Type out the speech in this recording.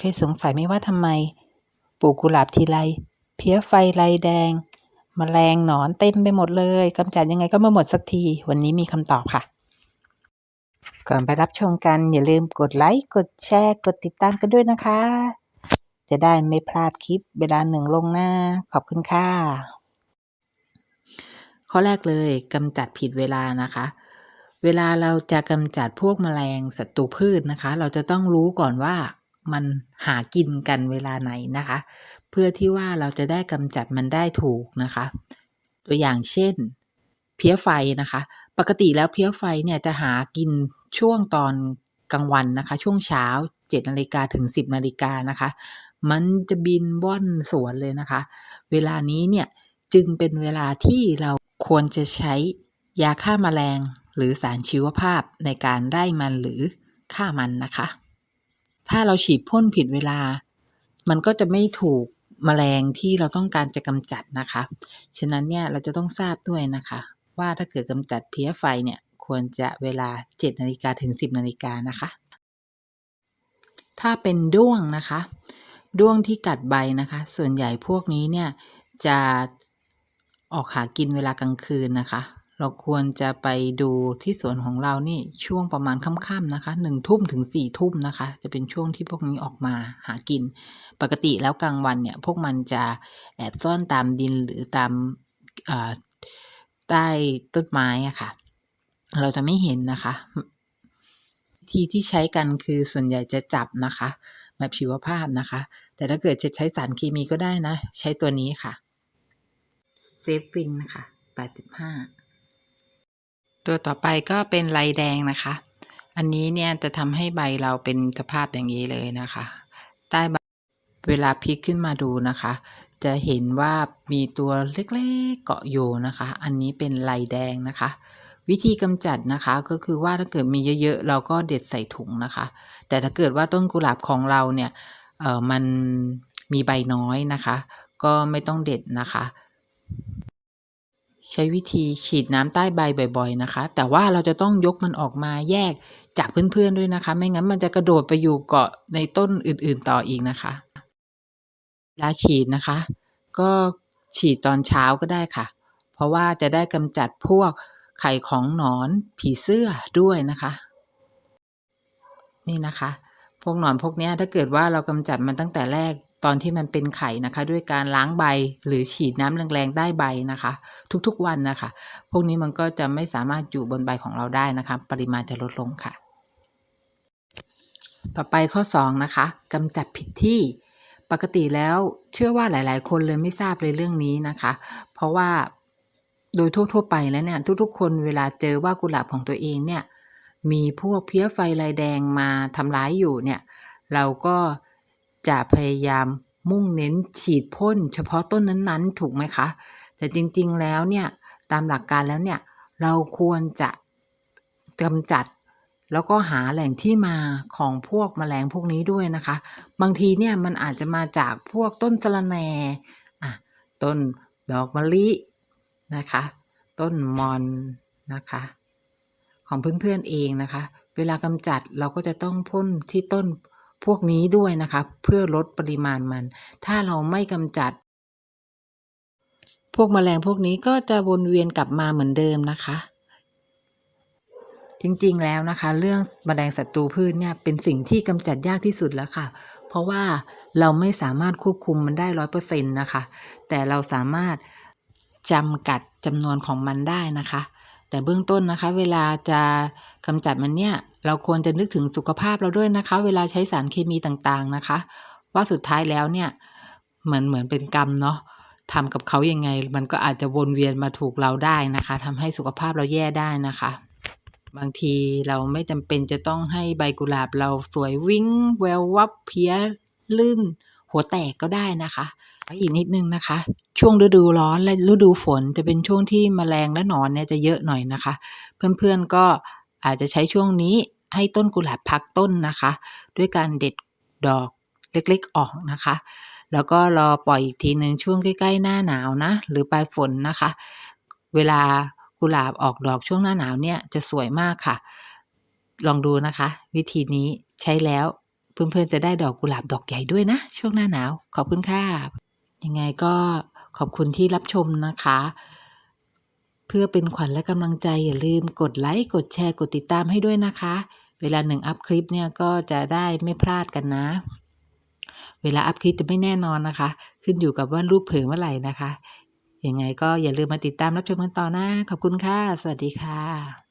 เคยสงสัยไหมว่าทำไม ปลูกกุหลาบทีไรเพี้ยไฟลายแดงแมลงหนอนเต็มไปหมดเลยกำจัดยังไงก็ไม่หมดสักที วันนี้มีคำตอบค่ะ ก่อนไปรับชมกันอย่าลืมกดไลค์ กดแชร์ กดติดตามกันด้วยนะคะ จะได้ไม่พลาดคลิปเวลาหนึ่งลงหน้า ขอบคุณค่ะ ข้อแรกเลยกำจัดผิดเวลานะคะ เวลาเราจะกำจัดพวกแมลงศัตรูพืชนะคะ เราจะต้องรู้ก่อนว่า มันหากินกันเวลาไหนนะคะ เพื่อที่ว่าเราจะได้กำจัดมันได้ถูกนะคะ ตัวอย่างเช่น เพี้ยไฟนะคะ ปกติแล้วเพี้ยไฟเนี่ยจะหากินช่วงตอนกลางวันนะคะ ช่วงเช้า7นาฬิกาถึง 10นาฬิกานะคะ มันจะบินว่อนสวนเลยนะคะ เวลานี้เนี่ยจึงเป็นเวลาที่เราควรจะใช้ยาฆ่ามาแมลงหรือสารชีวภาพในการไล่มันหรือฆ่ามันนะคะ ถ้าเราฉีดพ่นผิดเวลา มันก็จะไม่ถูกแมลงที่เราต้องการจะกำจัดนะคะ ฉะนั้นเนี่ยเราจะต้องทราบด้วยนะคะ ว่าถ้าเกิดกำจัดเพี้ยไฟเนี่ยควรจะเวลา 7นาฬิกาถึง 10นาฬิกานะคะ ถ้าเป็นด้วงนะคะ ด้วงที่กัดใบนะคะ ส่วนใหญ่พวกนี้เนี่ยจะออกหากินเวลากลางคืนนะคะ เราควรจะไปดูที่สวนของเรานี่ช่วงประมาณค่ำๆนะคะหนึ่งทุ่มถึงสี่ทุ่มนะคะ จะเป็นช่วงที่พวกนี้ออกมาหากิน ปกติแล้วกลางวันเนี่ย พวกมันจะแอบซ่อนตามดินหรือตามใต้ต้นไม้อะค่ะ เราจะไม่เห็นนะคะทีที่ใช้กันคือส่วนใหญ่จะจับนะคะ แบบชีวภาพนะคะ แต่ถ้าเกิดจะใช้สารเคมีก็ได้นะ ใช้ตัวนี้ค่ะเซฟวินค่ะ 85 ตัวต่อไปก็เป็นลายแดงนะคะ อันนี้เนี่ยจะทำให้ใบเราเป็นสภาพอย่างนี้เลยนะคะ ใต้ใบเวลาพลิกขึ้นมาดูนะคะ จะเห็นว่ามีตัวเล็กๆเกาะอยู่นะคะ อันนี้เป็นลายแดงนะคะ วิธีกำจัดนะคะก็คือว่าถ้าเกิดมีเยอะๆ เราก็เด็ดใส่ถุงนะคะ แต่ถ้าเกิดว่าต้นกุหลาบของเราเนี่ยเออมันมีใบน้อยนะคะ ก็ไม่ต้องเด็ดนะคะ ใช้วิธีฉีดน้ำใต้ใบบ่อยๆนะคะ แต่ว่าเราจะต้องยกมันออกมาแยกจากเพื่อนๆด้วยนะคะ ไม่งั้นมันจะกระโดดไปอยู่เกาะในต้นอื่นๆต่ออีกนะคะเวลาฉีดนะคะ ก็ฉีดตอนเช้าก็ได้ค่ะ เพราะว่าจะได้กำจัดพวกไข่ของหนอนผีเสื้อด้วยนะคะ นี่นะคะ พวกหนอนพวกนี้ถ้าเกิดว่าเรากำจัดมันตั้งแต่แรกตอนที่มันเป็นไข่นะคะ ด้วยการล้างใบหรือฉีดน้ำแรงๆได้ใบนะคะ ทุกๆวันนะคะ พวกนี้มันก็จะไม่สามารถอยู่บนใบของเราได้นะคะ ปริมาณจะลดลงค่ะ ต่อไปข้อ 2 นะคะกำจัดผิดที่ปกติแล้วเชื่อว่าหลาย ๆ คนเลยไม่ทราบเลยเรื่องนี้นะคะ เพราะว่าโดยทั่ว ๆ ไปแล้วเนี่ยทุก ๆ คนเวลาเจอว่ากุหลาบของตัวเองเนี่ย มีพวกเพี้ยไฟลายแดงมาทำร้ายอยู่เนี่ย เราก็จะพยายามมุ่งเน้นฉีดพ่นเฉพาะต้นนั้นๆ ถูกไหมคะ แต่จริงๆแล้วเนี่ยตามหลักการแล้วเนี่ย เราควรจะกำจัดแล้วก็หาแหล่งที่มาของพวกแมลงพวกนี้ด้วยนะคะ บางทีเนี่ยมันอาจจะมาจากพวกต้นสะระแหน่อะต้นดอกมะลินะคะ ต้นมอนนะคะ ของเพื่อนๆเองนะคะ เวลากำจัดเราก็จะต้องพ่นที่ต้นพวกนี้ด้วยนะคะ เพื่อลดปริมาณมัน ถ้าเราไม่กำจัด พวกแมลงพวกนี้ก็จะวนเวียนกลับมาเหมือนเดิมนะคะ จริงๆแล้วนะคะ เรื่องแมลงศัตรูพืชเนี่ยเป็นสิ่งที่กำจัดยากที่สุดแล้วค่ะ เพราะว่าเราไม่สามารถควบคุมมันได้ร้อยเปอร์เซ็นต์นะคะ แต่เราสามารถจำกัดจำนวนของมันได้นะคะ แต่เบื้องต้นนะคะ เวลาจะกำจัดมันเนี่ย เราควรจะนึกถึงสุขภาพเราด้วยนะคะ เวลาใช้สารเคมีต่างๆนะคะ ว่าสุดท้ายแล้วเนี่ยเหมือนเหมือนเป็นกรรมเนาะทำกับเขายังไง มันก็อาจจะวนเวียนมาถูกเราได้นะคะทำให้สุขภาพเราแย่ได้นะคะ บางทีเราไม่จำเป็นจะต้องให้ใบกุหลาบเราสวยวิ่งแวววับเพี้ยลื่น หัวแตกก็ได้นะคะ อีกนิดนึงนะคะ ช่วงฤดูร้อนและฤดูฝนจะเป็นช่วงที่มแมลงและหนอนเนี่ยจะเยอะหน่อยนะคะ เพื่อนๆก็อาจจะใช้ช่วงนี้ให้ต้นกุหลาบพักต้นนะคะ ด้วยการเด็ดดอกเล็กๆออกนะคะ แล้วก็รอปล่อยอีกทีหนึ่งช่วงใกล้ๆหน้าหนาวนะ หรือปลายฝนนะคะ เวลากุหลาบออกดอกช่วงหน้าหนาวเนี่ยจะสวยมากค่ะ ลองดูนะคะ วิธีนี้ใช้แล้วเพื่อนๆจะได้ดอกกุหลาบดอกใหญ่ด้วยนะ ช่วงหน้าหนาว ขอบคุณค่ะ ยังไงก็ขอบคุณที่รับชมนะคะ เพื่อเป็นขวัญและกำลังใจอย่าลืมกดไลค์ กดแชร์ กดติดตามให้ด้วยนะคะ เวลาหนึ่งอัพคลิปเนี่ยก็จะได้ไม่พลาดกันนะ เวลาอัพคลิปจะไม่แน่นอนนะคะ ขึ้นอยู่กับว่ารูปเผยเมื่อไหร่นะคะยังไงก็อย่าลืมมาติดตามรับชมกันต่อนะ ขอบคุณค่ะ สวัสดีค่ะ